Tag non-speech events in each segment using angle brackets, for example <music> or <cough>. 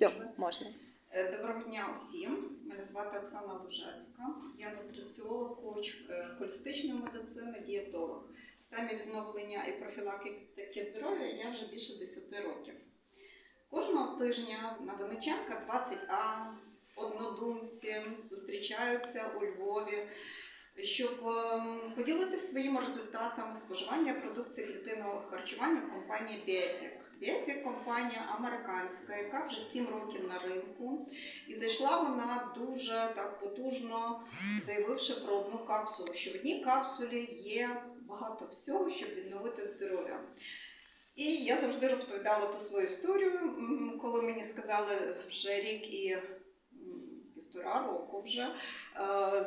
Все, можна. Е, Доброго дня усім. Мене звати Оксана Лужецька. Я нутриціолог, коуч е, холістичної медицини, дієтолог. В темі відновлення і профілактики здоров'я я вже більше 10 років. Кожного тижня на Винниченка 20А однодумці зустрічаються у Львові, щоб ем, поділитися своїми результатами споживання продукції клітинного харчування компанії Біотек. Біотек компанія американська, яка вже 7 років на ринку. І зайшла вона дуже так потужно, заявивши про одну капсулу, що в одній капсулі є багато всього, щоб відновити здоров'я. І я завжди розповідала ту свою історію, коли мені сказали вже рік і півтора року вже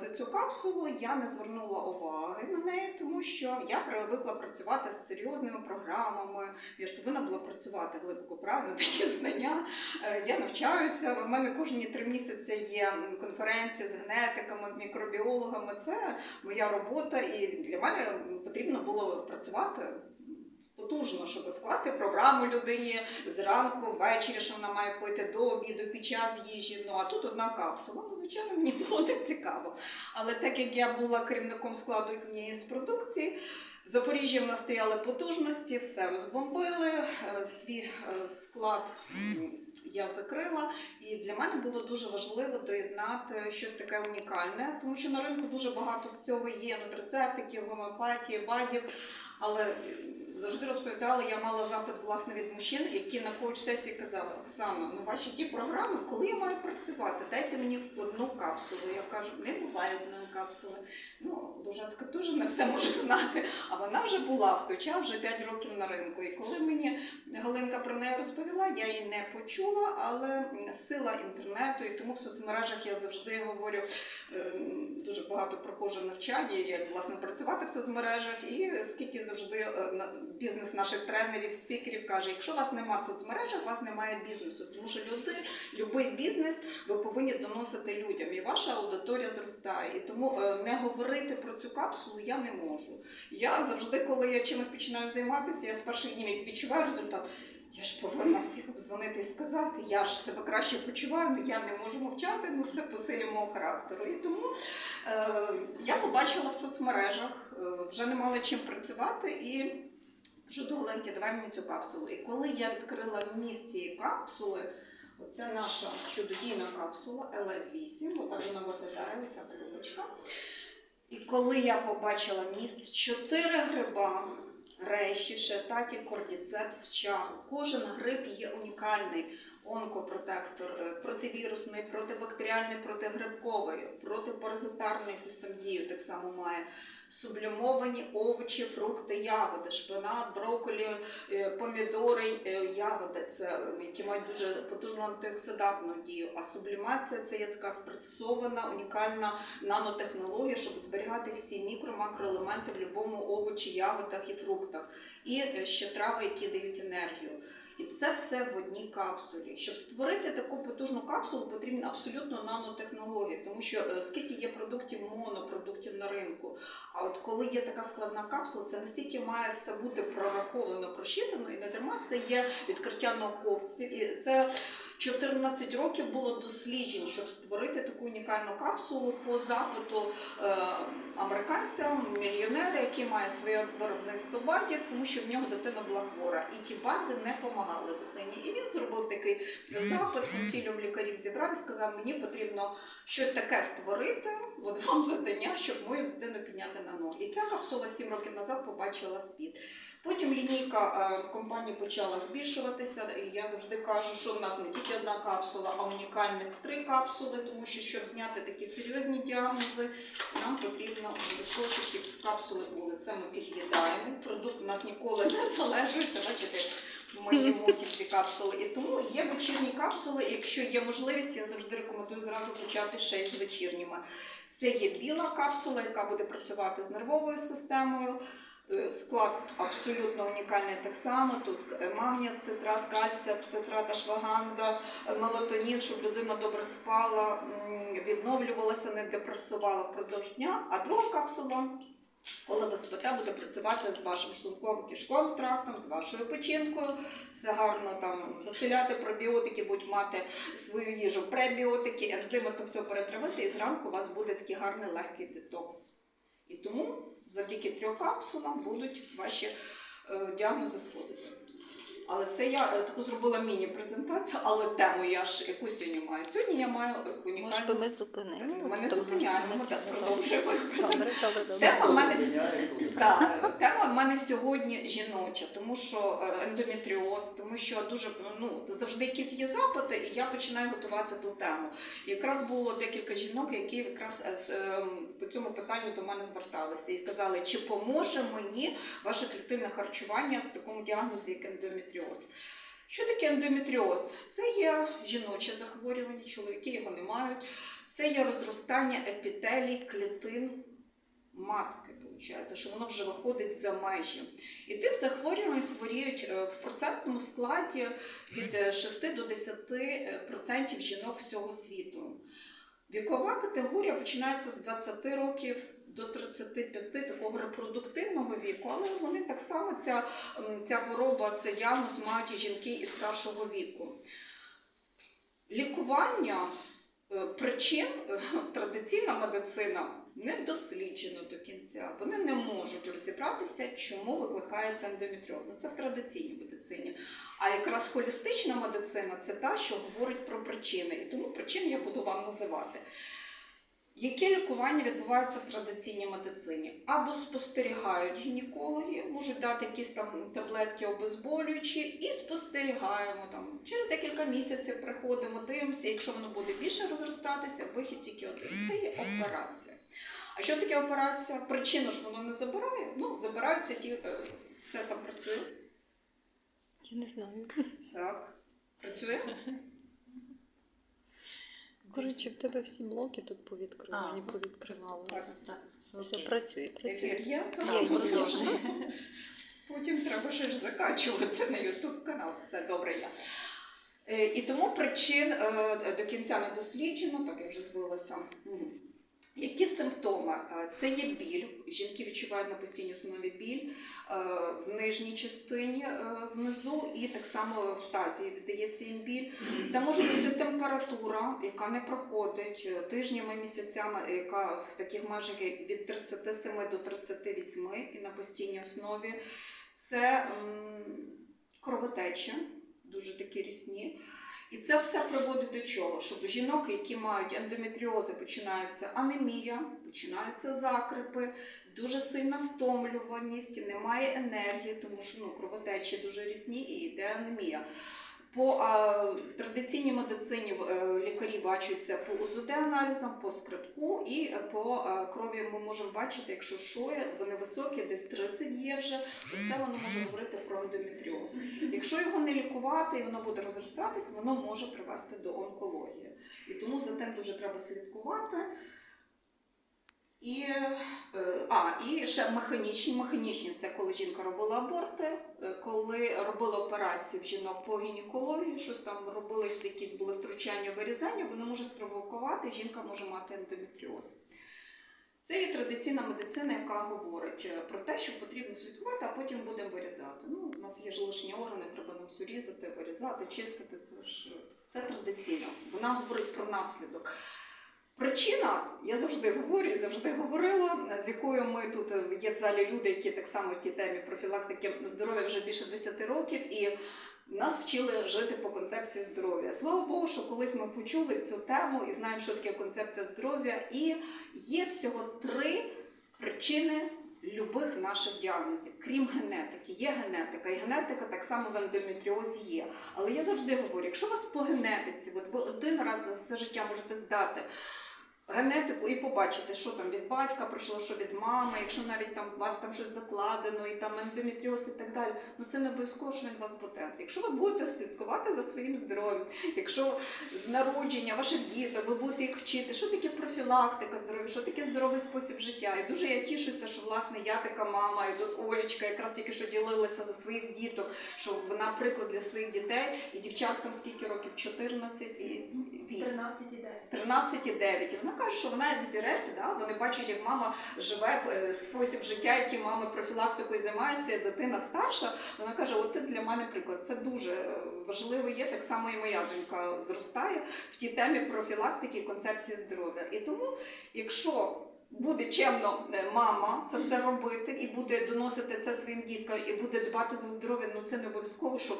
за цю капсулу я не звернула уваги на неї, тому що я привикла працювати з серйозними програмами. Я ж повинна була працювати глибоко правильно, <laughs> такі знання. Е, Я навчаюся. У мене кожні три місяці є конференція з генетиками, мікробіологами. Це моя робота, і для мене потрібно було працювати. Потужно, щоб скласти програму людині зранку, ввечері, що вона має пити до обіду під час їжі. Ну а тут одна капсула. Ну, звичайно, мені було не цікаво. Але так як я була керівником складу однієї з продукції, в Запоріжжі в нас стояли потужності, все розбомбили. е, Свій е, склад я закрила. І для мене було дуже важливо доєднати щось таке унікальне, тому що на ринку дуже багато всього є нутрицептиків, гомеопатії, бадів. Але завжди розповідала, я мала запит власне від мужчин, які на коуч-сесії казали, Оксана, ну ваші ті програми, коли я маю працювати, дайте мені одну капсулу. Я кажу, не буває одної капсули. Ну, Дужацька теж не все може знати. А вона вже була в той час, вже 5 років на ринку. І коли мені Галинка про неї розповіла, я її не почула, але сила інтернету, і тому в соцмережах я завжди говорю, е, дуже багато проходжу навчання, як власне працювати в соцмережах, і скільки завжди е, бізнес наших тренерів, спікерів каже, якщо у вас немає соцмережах, у вас немає бізнесу, тому що люди, будь-який бізнес ви повинні доносити людям, і ваша аудиторія зростає. І тому е, не говорити про цю капсулу я не можу. Я завжди, коли я чимось починаю займатися, я з перших днів відчуваю результат. Я ж повинна всіх обдзвонити і сказати, я ж себе краще почуваю, але я не можу мовчати, ну це по силі мого характеру. І тому е, я побачила в соцмережах, е, вже не мала чим працювати і кажу до Оленки, давай мені цю капсулу. І коли я відкрила вміст цієї капсули, оце наша чудодійна капсула LF8, отак вона виглядає, ця коробочка. І коли я побачила міст, чотири гриба, реші, шетакі, кордіцепс, чагу. Кожен гриб є унікальний. Онкопротектор, е, противірусний, протибактеріальний, протигрибковий, протипаразитарний, якусь там дію так само має. Сублімовані овочі, фрукти, ягоди, шпинат, брокколі, е, помідори, е, ягоди, це, е, які мають дуже потужну антиоксидантну дію. А сублімація це є така спрацьована, унікальна нанотехнологія, щоб зберігати всі мікро-макроелементи в будь-якому овочі, ягодах і фруктах. І ще трави, які дають енергію. І це все в одній капсулі. Щоб створити таку потужну капсулу, потрібна абсолютно нанотехнологія, тому що е, скільки є продуктів, монопродуктів на ринку. А от коли є така складна капсула, це настільки має все бути прораховано, просчитано, і не дарма це є відкриття науковців. І це 14 років було досліджень, щоб створити таку унікальну капсулу по запиту е, американця, мільйонера, який має своє виробництво бадів, тому що в нього дитина була хвора. І ті бади не допомагали дитині. І він зробив такий запит, консіліум лікарів зібрав і сказав, мені потрібно щось таке створити, от вам <laughs> завдання, щоб мою дитину підняти на ноги. І ця капсула 7 років назад побачила світ. Потім лінійка е, компанії почала збільшуватися, і я завжди кажу, що в нас не тільки одна капсула, а унікальних три капсули, тому що щоб зняти такі серйозні діагнози, нам потрібно обов'язково, щоб капсули були. Це ми під'їдаємо. Продукт у нас ніколи не залежить. Це бачите, ми їмо всі капсули. І тому є вечірні капсули. Якщо є можливість, я завжди рекомендую зразу почати ще з вечірніми. Це є біла капсула, яка буде працювати з нервовою системою. Е, Склад абсолютно унікальний так само. Тут магнія, цитрат, кальція, цитрат, ашваганда, е, мелатонін, щоб людина добре спала, відновлювалася, не депресувала впродовж дня. А друга капсула коли ви спите, буде працювати з вашим шлунково-кишковим трактом, з вашою печінкою, все гарно там заселяти пробіотики, будуть мати свою їжу, пребіотики, ензими, то все перетравити, і зранку у вас буде такий гарний легкий детокс. І тому завдяки трьох капсулам будуть ваші е, діагнози сходити. Але це я е, таку зробила міні-презентацію, але тему я ж яку сьогодні маю. Сьогодні я маю е, Може би унікальну. ми зупинили? Ми не зупиняємо, так продовжуємо. Добре, добре, добре. Тема в мене так, тема в мене сьогодні жіноча, тому що е, ендометріоз, тому що дуже ну завжди якісь є запити, і я починаю готувати ту тему. І якраз було декілька жінок, які якраз е, з, ем, по цьому питанню до мене зверталися і казали, чи поможе мені ваше клітинне харчування в такому діагнозі, як ендометріоз. Що таке ендометріоз? Це є жіноче захворювання, чоловіки його не мають. Це є розростання епітелій клітин матки, виходить, що воно вже виходить за межі. І тим захворюванням хворіють е, в процентному складі від е, 6 до 10% жінок всього світу. Вікова категорія починається з 20 років до 35 такого репродуктивного віку, але вони так само ця, ця хвороба, це діагноз мають і жінки із старшого віку. Лікування е, причин е, <laughs> традиційна медицина не досліджена до кінця. Вони не можуть розібратися, чому викликається ендометріоз. Ну, це в традиційній медицині. А якраз холістична медицина це та, що говорить про причини. І тому причини я буду вам називати. Які лікування відбуваються в традиційній медицині? Або спостерігають гінекологи, можуть дати якісь там таблетки обезболюючі, і спостерігаємо там через декілька місяців приходимо, дивимося, якщо воно буде більше розростатися, вихід тільки один. Це є операція. А що таке операція? Причину ж воно не забирає. Ну, забираються ті, е, все там працює. Я не знаю. Так, працює. Коротше, в тебе всі блоки тут повідкривані, А. повідкривалися. Так. Так, Все окей. працює, Ефір працює. є, то Є, є, є. Потім треба ще ж закачувати на YouTube канал. Це добре я. Е, І тому причин е, до кінця не досліджено, так я вже збилася. Мгм. Які симптоми? Е, Це є біль. Жінки відчувають на постійній основі біль е, в нижній частині е, внизу і так само в тазі віддається їм біль. Це може бути температура, яка не проходить тижнями, місяцями, яка в таких межах від 37 до 38 і на постійній основі. Це кровотеча, дуже такі рісні. І це все приводить до чого? Щоб жінок, які мають ендометріози, починається анемія, починаються закрипи, дуже сильна втомлюваність, немає енергії, тому що ну, кровотечі дуже різні і йде анемія. По а, в традиційній медицині е, лікарі бачаться по УЗД-аналізам, по скрипку і е, по е, крові ми можемо бачити, якщо шоє, вони високі, десь 30 є вже, це воно може говорити про ендометріоз. Якщо його не лікувати і воно буде розростатись, воно може привести до онкології. І тому за тим дуже треба слідкувати. І, е, а, і ще механічні. Механічні це коли жінка робила аборти, е, коли робила операції в жінок по гінекології, щось там робили, якісь були втручання, вирізання, воно може спровокувати, жінка може мати ендометріоз. Це є традиційна медицина, яка говорить е, про те, що потрібно слідкувати, а потім будемо вирізати. Ну, у нас є ж лишні органи, треба нам все різати, вирізати, чистити. Це ж це традиційно. Вона говорить про наслідок. Причина, я завжди говорю і завжди говорила, з якою ми тут е, є в залі люди, які так само в тій темі профілактики здоров'я вже більше 10 років, і нас вчили жити по концепції здоров'я. Слава Богу, що колись ми почули цю тему і знаємо, що таке концепція здоров'я. І є всього три причини любих наших діагнозів, крім генетики. Є генетика, і генетика так само в ендометріозі є. Але я завжди говорю, якщо у вас по генетиці, от ви один раз за все життя можете здати генетику і побачити, що там від батька прийшло, що від мами, якщо навіть там у вас там щось закладено, і там ендометріоз і так далі, ну це не обов'язково, що він у вас буде. Якщо ви будете слідкувати за своїм здоров'ям, якщо з народження ваших діток ви будете їх вчити, що таке профілактика здоров'я, що таке здоровий спосіб життя. І дуже я тішуся, що власне я така мама, і тут Олічка якраз тільки що ділилася за своїх діток, що вона приклад для своїх дітей, і дівчаткам скільки років? 14 і 8. 13,9. 13,9. І вона каже, що вона як взірець, да? вони бачать, як мама живе е, спосіб життя, який мами профілактикою займається, дитина старша. Вона каже: от для мене приклад. Це дуже е, важливо є. Так само і моя донька зростає в тій темі профілактики і концепції здоров'я. І тому, якщо буде чемно е, мама це все робити і буде доносити це своїм діткам, і буде дбати за здоров'я, ну це не обов'язково, що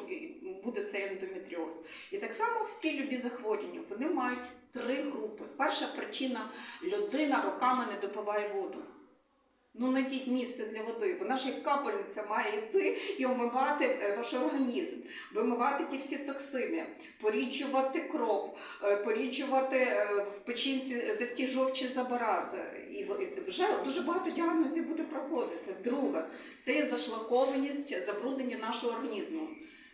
буде цей ендометріоз. І так само всі любі захворювання вони мають три групи. Перша причина людина роками не допиває воду. Ну, знайдіть місце для води. Вона ж як капельниця має йти і омивати е, ваш організм, вимивати ті всі токсини, поріджувати кров, е, поріджувати е, в печінці застій жовчі і вже дуже багато діагнозів буде проходити. Друге, це є зашлакованість, забруднення нашого організму.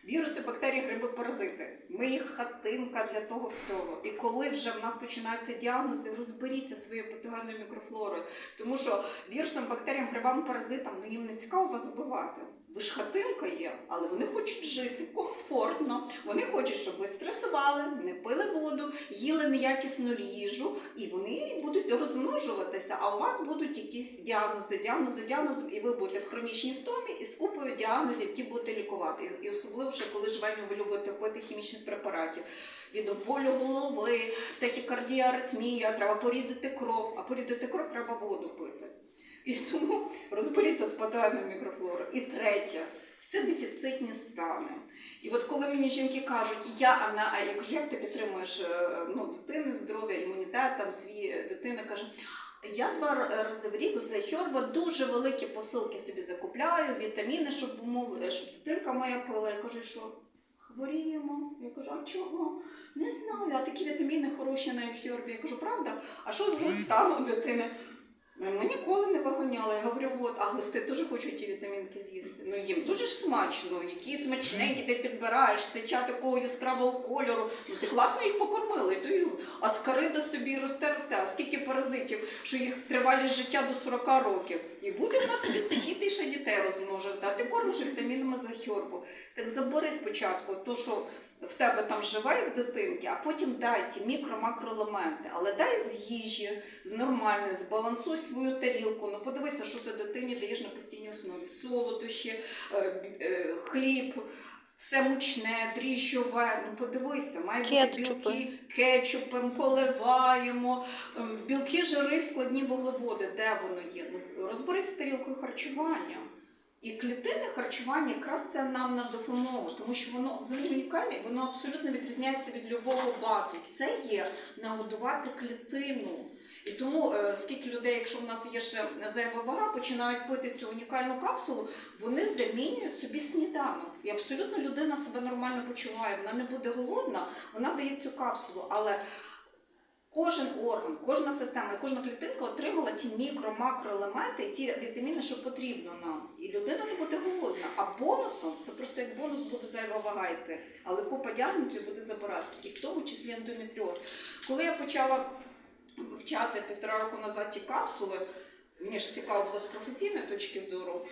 Віруси, бактерії, гриби, паразити. Ми їх хатинка для того всього. І коли вже в нас починаються діагнози, розберіться своєю патогенною мікрофлорою. Тому що вірусам, бактеріям, грибам, паразитам, ну їм не цікаво вас вбивати. Ви ж хатинка є, але вони хочуть жити комфортно. Вони хочуть, щоб ви стресували, не пили воду, їли неякісну їжу, і вони будуть розмножуватися. А у вас будуть якісь діагнози, діагнози, діагнози, і ви будете в хронічній втомі і з купою діагнозів, які будете лікувати. І- особливо, ще коли живемо, ви любите пити хімічних препаратів. Від болю голови, тахікардія, аритмія, треба порідити кров, а порідити кров треба воду пити. І тому розберіться з патогенною мікрофлорою. І третє це дефіцитні стани. І от коли мені жінки кажуть, я Анна, а я кажу, як ти підтримуєш е, ну, дитини здоров'я, імунітет, там свій е, дитина каже. Я два рази в рік за Хьорба дуже великі посилки собі закупляю, вітаміни, щоб, умов- е, щоб дитинка моя пила. Я кажу, що хворіємо. Я кажу, а чого? Не знаю, а такі вітаміни хороші на Хьорбі. Я кажу, правда? А що з глистану дитини? Ну, Ми ніколи не виганяли. Я говорю, от, а глисти теж хочуть ті вітамінки з'їсти. Ну їм дуже ж смачно, які смачненькі ти підбираєш, сича такого яскравого кольору. Ну ти класно їх покормила, і то їх аскарида собі росте, росте. А скільки паразитів, що їх тривалість життя до 40 років. І буде вона собі сидіти ще дітей розмножити. А ти кормиш вітамінами за хьорбу. Так забери спочатку то, що в тебе там живе як дитинки, а потім дай ті мікро-макроелементи. Але дай з їжі, з нормальної, збалансуй свою тарілку. Ну подивися, що ти дитині даєш на постійній основі. Солодощі, е, е, хліб. Все мучне, дріжджове, ну подивися, має бути Кетчупи. білки, кетчупом поливаємо, ем, білки, жири, складні вуглеводи, де воно є? Ну, розберись з тарілкою харчування. І клітинне харчування якраз це нам на допомогу, тому що воно взагалі унікальне, воно абсолютно відрізняється від любого бату. Це є нагодувати клітину. І тому, е, скільки людей, якщо в нас є ще зайва вага, починають пити цю унікальну капсулу, вони замінюють собі сніданок. І абсолютно людина себе нормально почуває, вона не буде голодна, вона дає цю капсулу. Але кожен орган, кожна система, кожна клітинка отримала ті мікро-макроелементи ті вітаміни, що потрібно нам. І людина не буде голодна. А бонусом це просто як бонус буде зайва вага йти. Але купа діагнозів буде забиратися, і в тому числі ендометріоз. Коли я почала вивчати півтора року назад ті капсули, мені ж цікаво було з професійної точки зору.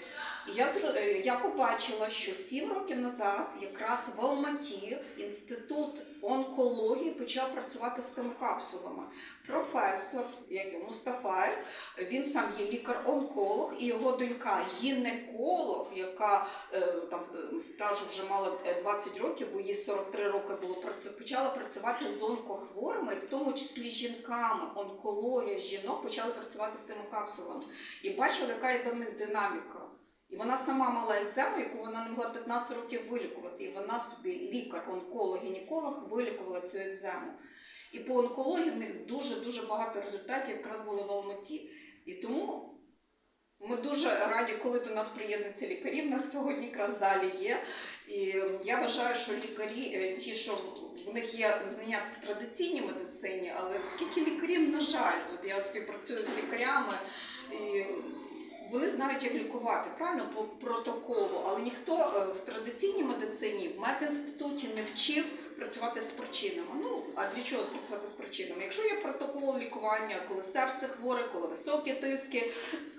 Я, е, я побачила, що сім років назад якраз в Алматі інститут онкології почав працювати з тими капсулами. Професор, як його, Мустафаєв, він сам є лікар-онколог, і його донька гінеколог, яка е, там е, стажу вже мала е, 20 років, бо їй 43 роки було почала працювати з онкохворими, в тому числі жінками. Онкологія жінок почали працювати з тими капсулами. І бачила, яка них динаміка. І вона сама мала екзему, яку вона не могла 15 років вилікувати. І вона собі, лікар, онколог, гінеколог, вилікувала цю екзему. І по онкології в них дуже-дуже багато результатів якраз були в Алматі. І тому ми дуже раді, коли до нас приєднуються лікарі. В нас сьогодні якраз залі є. І я вважаю, що лікарі, е, ті, що в них є знання в традиційній медицині, але скільки лікарів, на жаль, от я співпрацюю з лікарями. Вони знають, як лікувати правильно по протоколу, але ніхто е, в традиційній медицині в медінституті не вчив працювати з причинами. Ну А для чого працювати з причинами? Якщо є протокол лікування, коли серце хворе, коли високі тиски,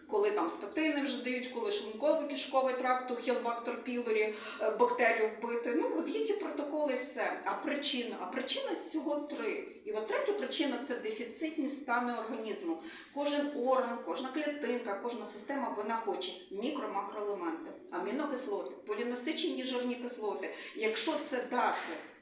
коли там статини вже дають, коли шлунково кишковий тракт хілбактор пілорі е, бактерію вбити. Ну от є ті протоколи, і все. А причина? А причина цього три. І от третя причина це дефіцитні стани організму. Кожен орган, кожна клітинка, кожна система вона хоче мікро-макроелементи, амінокислоти, полінасичені жирні кислоти. Якщо це дати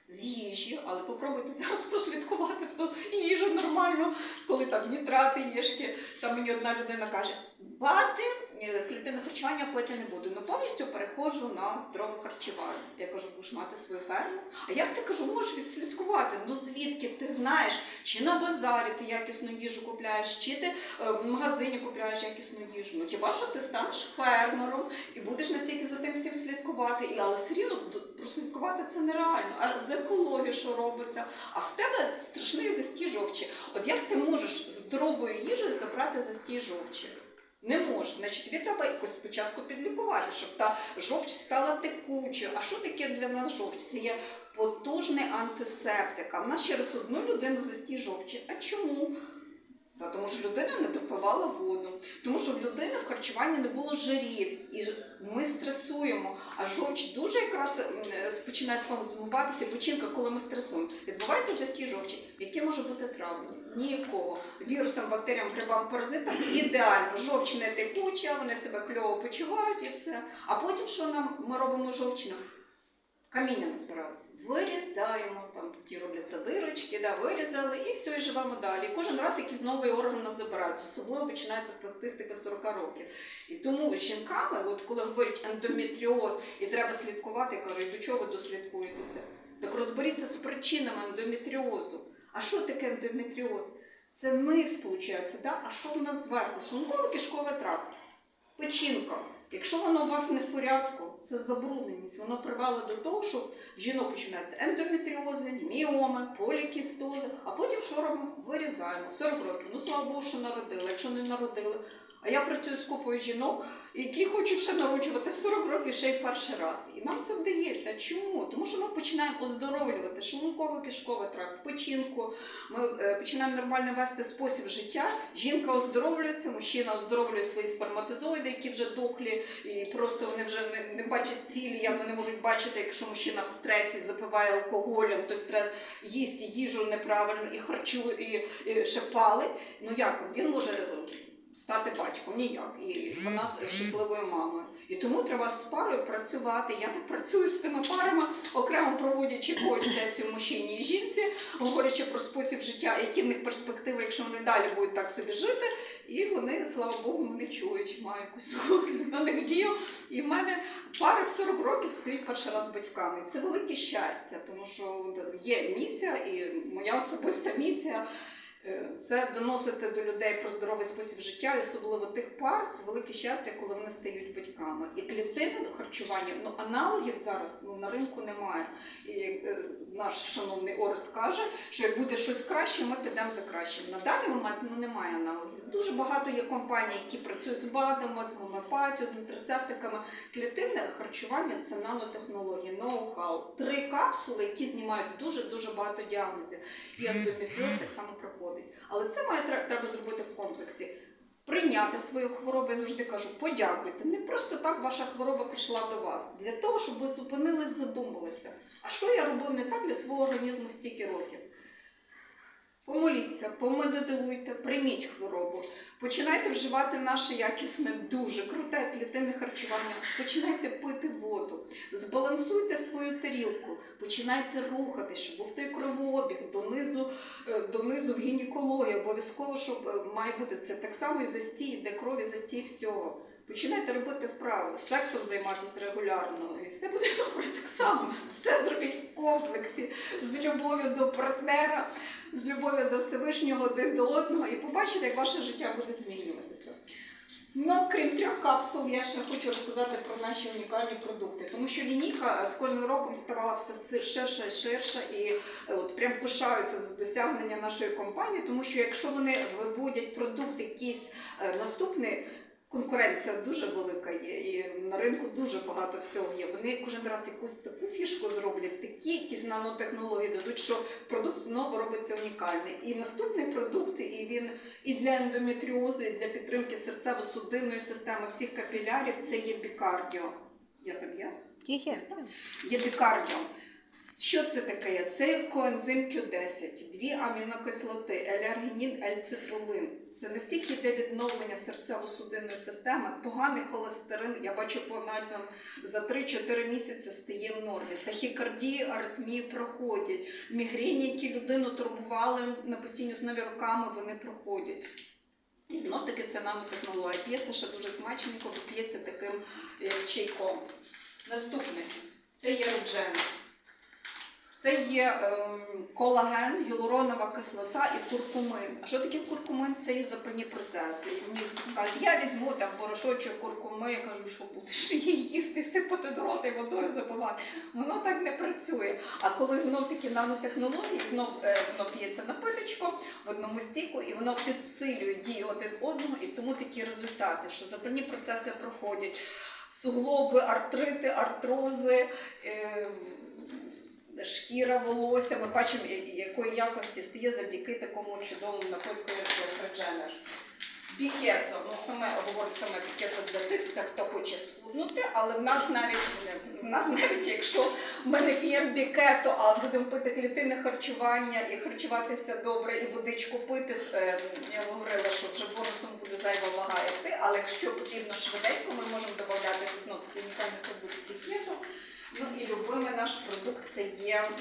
з їжі, але попробуйте <laughs> зараз прослідкувати, їжу нормально, коли там нітрати, їжки. Там мені одна людина каже, бати е, клітинне харчування пити не буду. Ну повністю переходжу на здорове харчування. Я кажу, будеш мати свою ферму. А як ти кажу, можеш відслідкувати? Ну звідки ти знаєш, чи на базарі ти якісну їжу купляєш, чи ти е, в магазині купляєш якісну їжу? Ну хіба що ти станеш фермером і будеш настільки за тим всім слідкувати? І але все рівно прослідкувати це нереально. А з екологією що робиться? А в тебе страшний застій жовчі. От як ти можеш здоровою їжею забрати застій жовчі? Не може. Значить, тобі треба якось спочатку підлікувати, щоб та жовч стала текучою. А що таке для нас жовч? Це є потужний антисептик. А в нас через одну людину застій жовчі. А чому? Та тому що людина не допивала воду, тому що в людини в харчуванні не було жирів, і ми стресуємо. А жовч дуже якраз е, починає спазмуватися печінка, коли ми стресуємо. Відбувається застій жовчі. Які може бути травмі? Ніякого. Вірусам, бактеріям, грибам, паразитам ідеально. Жовч не текуча, вони себе кльово почувають і все. А потім що нам ми робимо жовчно? Каміння назбиралося. Вирізаємо, там ті робляться дирочки, да, вирізали і все, і живемо далі. Кожен раз якийсь новий орган нас забирається. Особливо починається статистика 40 років. І тому жінками, от коли говорять ендометріоз і треба слідкувати, я кажу, до чого ви дослідкуєтеся? Так розберіться з причинами ендометріозу. А що таке ендометріоз? Це низ, виходить, да? а що в нас зверху? Шлунково-кишковий тракт, печінка. Якщо воно у вас не в порядку, це забрудненість. Воно привело до того, що в жінок починаються ендометріози, міоми, полікістози, а потім що робимо? Вирізаємо 40 років. Ну слава Богу, що народили. Якщо не народили. А я працюю з купою жінок, які хочуть ще народжувати в 40 років ще й перший раз. І нам це вдається. Чому? Тому що ми починаємо оздоровлювати шлунково-кишковий тракт, печінку. Ми е, починаємо нормально вести спосіб життя. Жінка оздоровлюється, мужчина оздоровлює свої сперматозоїди, які вже дохлі, і просто вони вже не, не бачать цілі, як вони можуть бачити, якщо мужчина в стресі запиває алкоголем, то стрес їсть їжу неправильно і харчує, і, і ще палить. Ну як він може стати батьком? Ніяк. І вона з- щасливою мамою. І тому треба з парою працювати. Я так працюю з тими парами, окремо проводячи коуч сесію мужчині і жінці, говорячи про спосіб життя, які в них перспективи, якщо вони далі будуть так собі жити. І вони, слава Богу, мене чують, маю якусь на них дію. І в мене пари в 40 років стають перший раз батьками. Це велике щастя, тому що є місія, і моя особиста місія. Е, Це доносити до людей про здоровий спосіб життя, і особливо тих пар, це велике щастя, коли вони стають батьками. І клітинне харчування, ну аналогів зараз ну, на ринку немає. І е, наш шановний Орест каже, що як буде щось краще, ми підемо за кращим. На даний момент ну, немає аналогів. Дуже багато є компаній, які працюють з БАДами, з гомеопатією, з нутрицептиками. Клітинне харчування це нанотехнології, ноу-хау. Три капсули, які знімають дуже дуже багато діагнозів. І ендометріоз так само проходить. Але це має треба зробити в комплексі. Прийняти свою хворобу, я завжди кажу, подякуйте. Не просто так ваша хвороба прийшла до вас. Для того, щоб ви зупинились, задумалися. А що я робив не так для свого організму стільки років? Помоліться, помедитуйте, прийміть хворобу. Починайте вживати наше якісне, дуже круте клітинне харчування. Починайте пити воду, збалансуйте свою тарілку, починайте рухатись, щоб був той кровообіг донизу, е, донизу гінекології. Обов'язково, щоб е, має бути це так само і застій, де крові застій всього. Починайте робити вправи, сексом займатися регулярно, і все буде добре так само. Все зробіть в комплексі з любов'ю до партнера, з любов'ю до Всевишнього один до одного, і побачите, як ваше життя буде змінюватися. Ну, крім трьох капсул, я ще хочу розказати про наші унікальні продукти, тому що лінійка з кожним роком ставала все ширша і ширша, і е, от прям пишаюся за досягнення нашої компанії, тому що якщо вони виводять продукт якийсь е, наступний, конкуренція дуже велика є, і на ринку дуже багато всього є. Вони кожен раз якусь таку фішку зроблять, такі якісь нанотехнології дадуть, що продукт знову робиться унікальний. І наступний продукт, і він і для ендометріозу, і для підтримки серцево-судинної системи всіх капілярів це є бікардіо. Я там є? Є. Є бікардіо. Що це таке? Це коензим Q10, дві амінокислоти, еляргінін, ельцитрулин. Це настільки йде відновлення серцево-судинної системи, поганий холестерин, я бачу по аналізам, за 3-4 місяці стає в нормі. Тахікардії, аритмії проходять. Мігрені, які людину турбували на постійній основі роками, вони проходять. І знов таки це нанотехнологія. П'ється ще дуже смачненько, бо п'ється таким чайком. Наступне це є роджен. Це є ем, колаген, гіалуронова кислота і куркумин. А що таке куркумин? Це є запальні процеси. І мені кажуть, я візьму там порошочок куркуми, я кажу, що будеш її їсти, сипати до рота і водою забивати. Воно так не працює. А коли знов такі нанотехнології, знов е, воно п'ється на пилечко в одному стіку, і воно підсилює дію один одного, і тому такі результати, що запальні процеси проходять. Суглоби, артрити, артрози, е, шкіра, волосся. Ми бачимо, якої якості стає завдяки такому чудовому напитку, як Редженер. Бікето, ну саме говорить саме бікето для тих, це хто хоче схуднути, але в нас навіть в нас навіть якщо ми не п'ємо бікето, а будемо пити клітинне харчування і харчуватися добре, і водичку пити. е, Я говорила, що вже бонусом буде зайва вага йти, але якщо потрібно швиденько, ми можемо додати знову унікальний продукт бікету. Ну і любимий наш продукт це є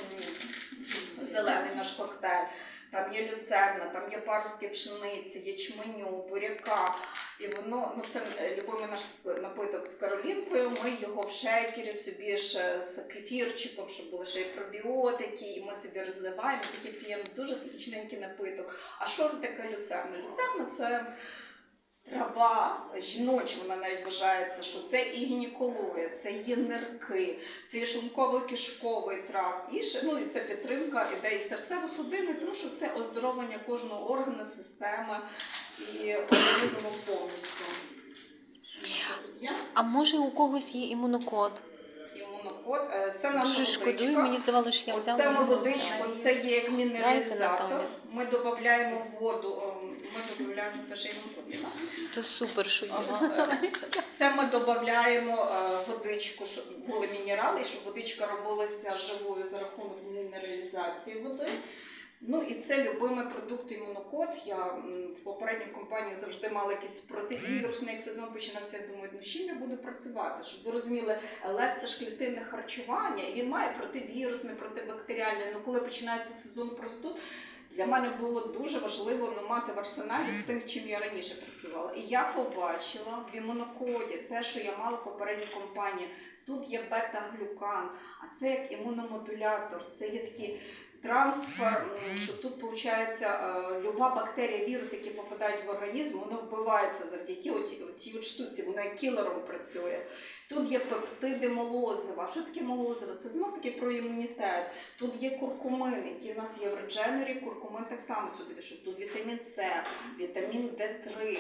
зелений наш коктейль. Там є люцерна, там є паростки пшениці, ячменю, буряка. І воно, ну це е, любимий наш напиток з каролінкою. Ми його в шейкері собі ще з кефірчиком, щоб були ще й пробіотики, і ми собі розливаємо, такий п'ємо дуже смачненький напиток. А що таке люцерна? Люцерна це трава жіноча, вона навіть вважається, що це і гінекологія, це є нирки, це і шлунково-кишковий тракт, і ще, ну і це підтримка ідеї серцево-судинної, тому що це оздоровлення кожного органу, системи і організму повністю. А може у когось є імунокод? імунокод. Е, Це наша шкодую, мені здавалося, що я. Оце ми водичку, це є як мінералізатор. Ми додаємо воду, о, ми додаємо це ще імунокод. не знаю. То супер, що є. Е, це- ми додаємо водичку, щоб були мінерали, щоб водичка робилася живою за рахунок мінералізації води. Ну і це любимий продукт імунокод. Я в попередній компанії завжди мала якийсь противірусний, як сезон починався. Я думаю, ну чим я буду працювати? Щоб ви розуміли, лев це ж клітинне харчування, і він має противірусне, протибактеріальне. Ну коли починається сезон простуд, для мене було дуже важливо ну, мати в арсеналі з тим, чим я раніше працювала. І я побачила в імунокоді те, що я мала в попередній компанії. Тут є бета-глюкан, а це як імуномодулятор, це є такий трансфер, що тут виходить люба бактерія, вірус, які попадають в організм, воно вбивається завдяки отій от штуці, воно як кілером працює. Тут є пептиди молозива. Що таке молозиво? Це знов таки про імунітет. Тут є куркумин, який в нас є в редженері. Куркумин так само сюди, що тут вітамін С, вітамін Д3.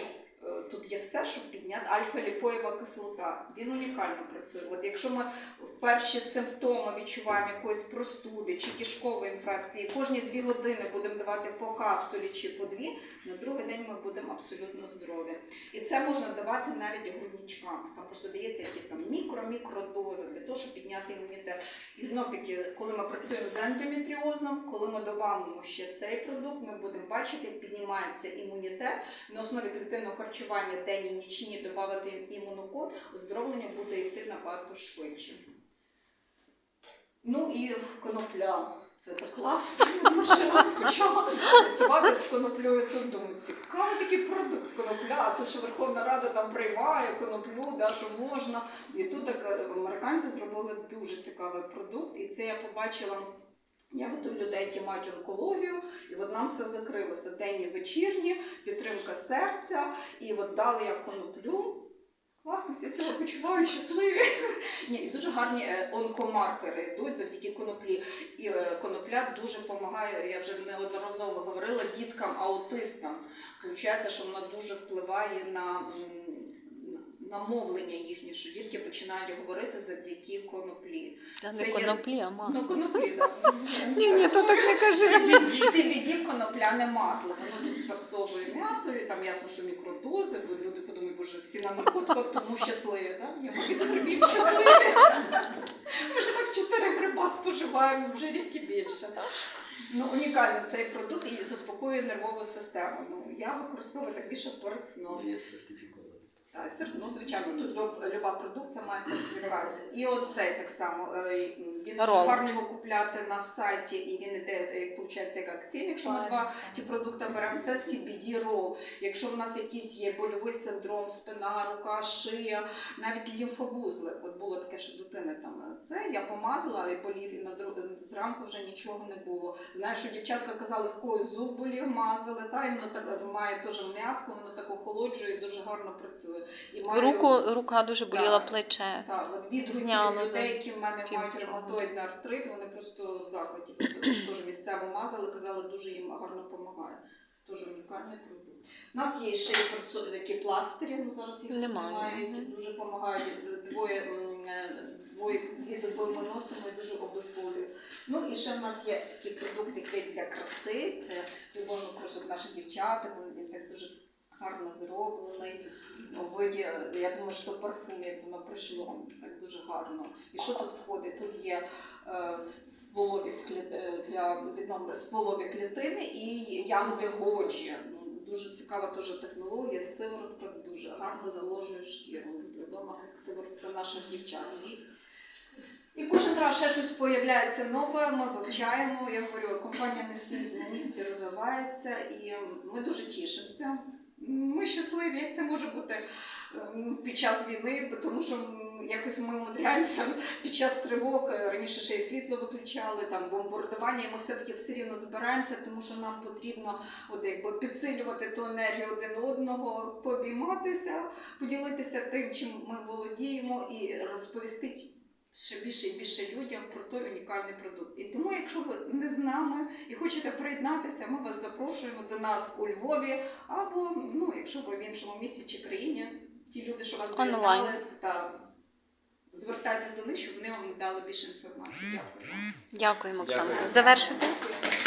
Тут є все, щоб підняти альфа-ліпоєва кислота. Він унікально працює. От якщо ми перші симптоми відчуваємо якоїсь простуди чи кишкової інфекції, кожні дві години будемо давати по капсулі чи по дві, на другий день ми будемо абсолютно здорові. І це можна давати навіть грудничкам. Там просто дається якісь там мікро-мікродози для того, щоб підняти імунітет. І знов таки, коли ми працюємо з ендометріозом, коли ми добавимо ще цей продукт, ми будемо бачити, як піднімається імунітет. На основі клітинного харчування день і нічні додати імунокод, оздоровлення буде йти набагато швидше. Ну і конопля. Це так класно. Я перший раз почала працювати з коноплею. Тут думаю, цікавий такий продукт конопля. А тут ще Верховна Рада там приймає коноплю, да, що можна. І тут так американці зробили дуже цікавий продукт. І це я побачила. Я веду людей, які мають онкологію, і от нам все закрилося. Денні вечірні, підтримка серця, і от дали я коноплю. Класно, всі себе почувають щасливі. <laughs> Ні, і дуже гарні е, онкомаркери йдуть завдяки коноплі. І е, конопля дуже допомагає, я вже неодноразово говорила, діткам аутистам. Получається, що вона дуже впливає на, намовлення їхнє, що дітки починають говорити завдяки коноплі. Та Це не є- коноплі, а масло. Ну, коноплі, так. <laughs> Ні, ні, то так не кажи. CBD, CBD конопляне масло. Воно тут спрацьовує м'ятою, там ясно, що мікродози, бо люди подумають, боже, всі на наркотиках, тому щасливі, так? Я від грибів щасливі. Ми ж так чотири гриба споживаємо, вже рідки більше. Ну, унікальний цей продукт і заспокоює нервову систему. Ну, я використовую так більше перед сном. Є сертифікат. Ну, звичайно, тут люба продукція має сертифікат. І оцей так само. е, Він дуже Рол. гарно його купляти на сайті, і він іде, е, як виходить, як акційний, якщо ми два ті продукти беремо. Це CBD Roll. Якщо в нас якийсь є больовий синдром, спина, рука, шия, навіть лімфовузли. От було таке, що дитини там е, це, я помазала і болів, і на дру- зранку вже нічого не було. Знаю, що дівчатка казали, в когось зуб болів, мазали, та, і воно так е, має теж м'ятку, воно так охолоджує і дуже гарно працює. І маю- Руку, рука дуже боліла, Так. плече. так, от відгуки Зняло, людей, які в мене Фільм. мають ревматоїдний артрит, вони просто в захваті. Теж місцево мазали, казали, дуже їм гарно допомагає. Дуже унікальний продукт. У нас є ще й такі пластирі, ну зараз їх Немає, немає, які дуже допомагають. Двоє, е, двоє дві доби ми носимо і дуже обезболює. Ну і ще в нас є такі продукти, які для краси. Це любовний кружок наших дівчаток, він- він так дуже гарно зроблений. У виді, я думаю, що парфум, як воно прийшло, так дуже гарно. І що тут входить? Тут є е, стволові е, для відновлення стволові клітини і ягоди годжі. Ну, Дуже цікава теж технологія. Сиворотка дуже гарно заложує шкіру. Відома сиворотка наших дівчат. І кожен раз ще щось появляється нове, ми вивчаємо. Я говорю, компанія на місці, розвивається, і ми дуже тішимося. Ми щасливі, як це може бути ем, під час війни, тому що якось ми умудряємося під час тривог, е, раніше ще й світло виключали, там бомбардування, і ми все-таки все рівно збираємося, тому що нам потрібно от, якби, підсилювати ту енергію один одного, пообійматися, поділитися тим, чим ми володіємо, і розповісти ще більше і більше людям про той унікальний продукт. І тому, якщо ви не з нами і хочете приєднатися, ми вас запрошуємо до нас у Львові, або ну, якщо ви в іншому місті чи країні, ті люди, що вас приєднали, та звертайтесь до них, щоб вони вам дали більше інформації. Дякую. Дякуємо, Оксанка. Дякую. Завершити? Дякую.